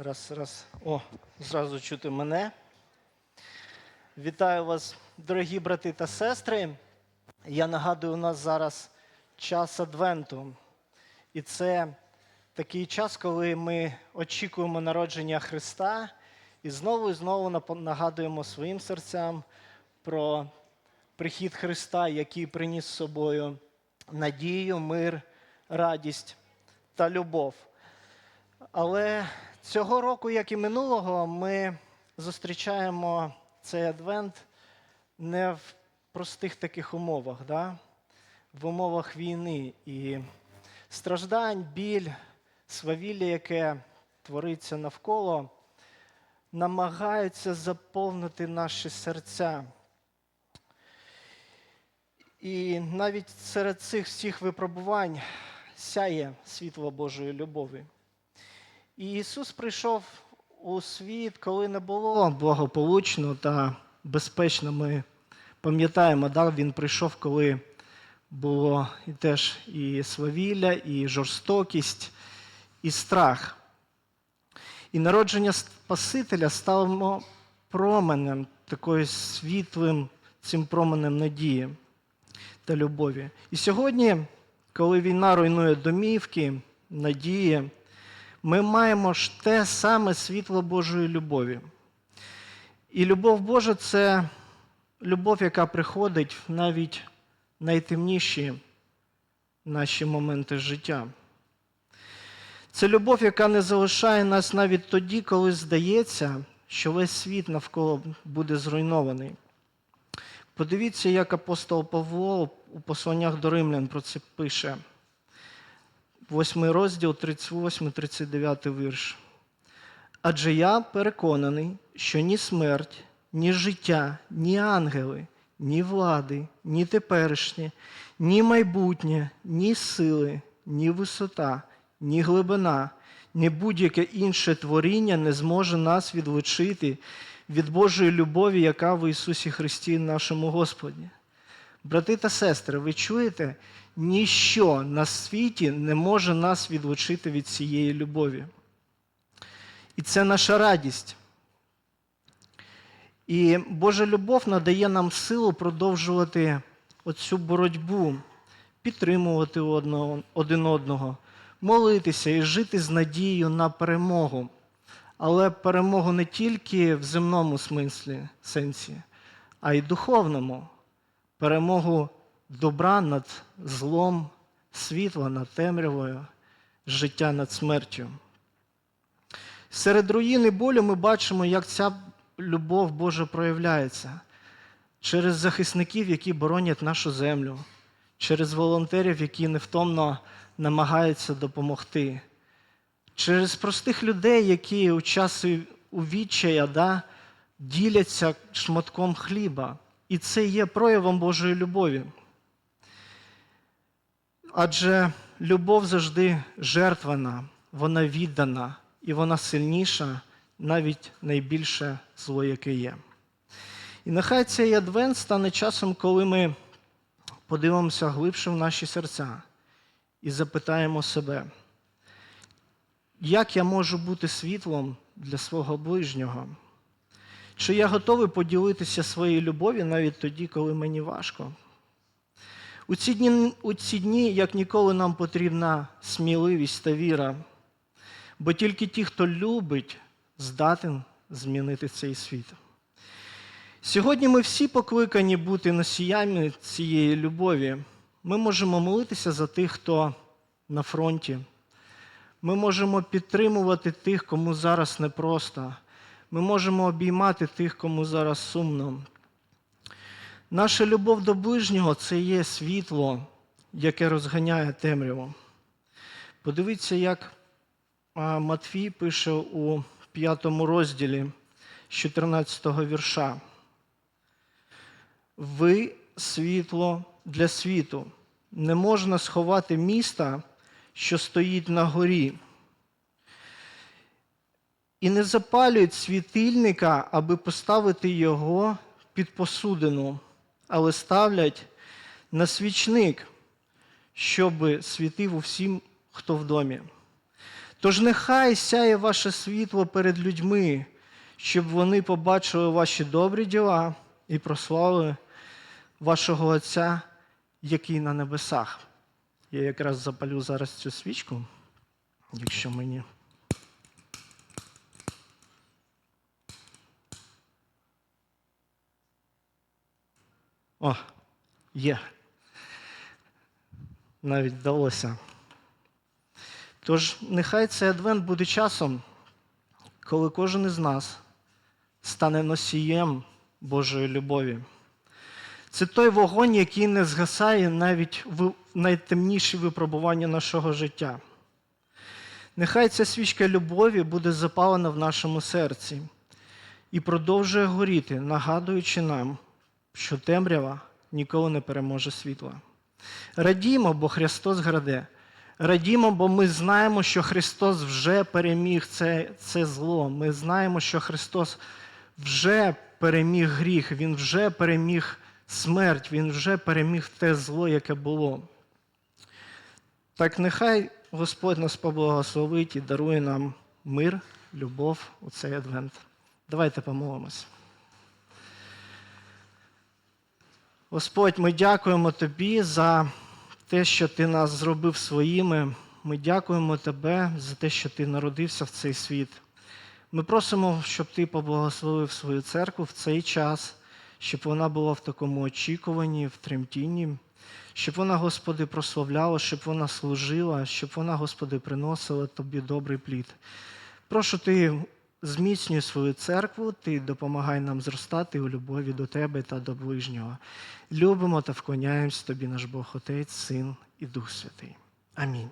Раз, раз. О, зразу чути мене. Вітаю вас, дорогі брати та сестри. Я нагадую, у нас зараз час Адвенту. І це такий час, коли ми очікуємо народження Христа і знову і знову нагадуємо своїм серцям про прихід Христа, який приніс з собою надію, мир, радість та любов. Але цього року, як і минулого, ми зустрічаємо цей адвент не в простих таких умовах, да? в умовах війни і страждань, біль, свавілля, яке твориться навколо, намагаються заповнити наші серця. І навіть серед цих всіх випробувань сяє світло Божої любові. І Ісус прийшов у світ, коли не було благополучно та безпечно. Ми пам'ятаємо, да? Він прийшов, коли було і теж і свавілля, і жорстокість, і страх. І народження Спасителя стало променем, такою світлим цим променем надії та любові. І сьогодні, коли війна руйнує домівки, надії, ми маємо ж те саме світло Божої любові. І любов Божа це любов, яка приходить в навіть найтемніші наші моменти життя. Це любов, яка не залишає нас навіть тоді, коли здається, що весь світ навколо буде зруйнований. Подивіться, як апостол Павло у посланнях до римлян про це пише. 8 розділ, 38-39 вірш. Адже я переконаний, що ні смерть, ні життя, ні ангели, ні влади, ні теперішнє, ні майбутнє, ні сили, ні висота, ні глибина, ні будь-яке інше творіння не зможе нас відлучити від Божої любові, яка в Ісусі Христі, нашому Господі. Брати та сестри, ви чуєте, ніщо на світі не може нас відлучити від цієї любові. І це наша радість. І Божа любов надає нам силу продовжувати оцю боротьбу, підтримувати один одного, молитися і жити з надією на перемогу. Але перемогу не тільки в земному смислі, сенсі, а й духовному. Перемогу добра над злом, світла над темрявою, життя над смертю. Серед руїни болю ми бачимо, як ця любов Божа проявляється через захисників, які боронять нашу землю, через волонтерів, які невтомно намагаються допомогти, через простих людей, які у часи у відчая да, діляться шматком хліба. І це є проявом Божої любові. Адже любов завжди жертвена, вона віддана, і вона сильніша, навіть найбільше зло, яке є. І нехай цей адвент стане часом, коли ми подивимося глибше в наші серця і запитаємо себе, як я можу бути світлом для свого ближнього? Чи я готовий поділитися своєю любов'ю навіть тоді, коли мені важко? У ці дні, у ці дні як ніколи, нам потрібна сміливість та віра, бо тільки ті, хто любить, здатен змінити цей світ. Сьогодні ми всі покликані бути носіями цієї любові. Ми можемо молитися за тих, хто на фронті. Ми можемо підтримувати тих, кому зараз непросто. Ми можемо обіймати тих, кому зараз сумно. Наша любов до ближнього це є світло, яке розганяє темряву. Подивіться, як Матвій пише у п'ятому розділі з 14 вірша. Ви світло для світу. Не можна сховати міста, що стоїть на горі. І не запалюють світильника, аби поставити його під посудину, але ставлять на свічник, щоб світив усім, хто в домі. Тож нехай сяє ваше світло перед людьми, щоб вони побачили ваші добрі діла і прославили вашого Отця, який на небесах. Я якраз запалю зараз цю свічку, якщо мені. О, є. Навіть вдалося. Тож, нехай цей адвент буде часом, коли кожен із нас стане носієм Божої любові. Це той вогонь, який не згасає навіть в найтемніші випробування нашого життя. Нехай ця свічка любові буде запалена в нашому серці і продовжує горіти, нагадуючи нам, що темрява ніколи не переможе світла. Радімо, бо Христос граде. Радімо, бо ми знаємо, що Христос вже переміг це, це зло. Ми знаємо, що Христос вже переміг гріх, Він вже переміг смерть, Він вже переміг те зло, яке було. Так нехай Господь нас поблагословить і дарує нам мир, любов у цей адвент. Давайте помолимось. Господь, ми дякуємо Тобі за те, що Ти нас зробив своїми. Ми дякуємо Тебе за те, що Ти народився в цей світ. Ми просимо, щоб Ти поблагословив свою церкву в цей час, щоб вона була в такому очікуванні, в тремтінні, щоб вона, Господи, прославляла, щоб вона служила, щоб вона, Господи, приносила Тобі добрий плід. Прошу Ти зміцнюй свою церкву, Ти допомагай нам зростати у любові до Тебе та до ближнього. Любимо та вклоняємось Тобі, наш Бог Отець, Син і Дух Святий. Амінь.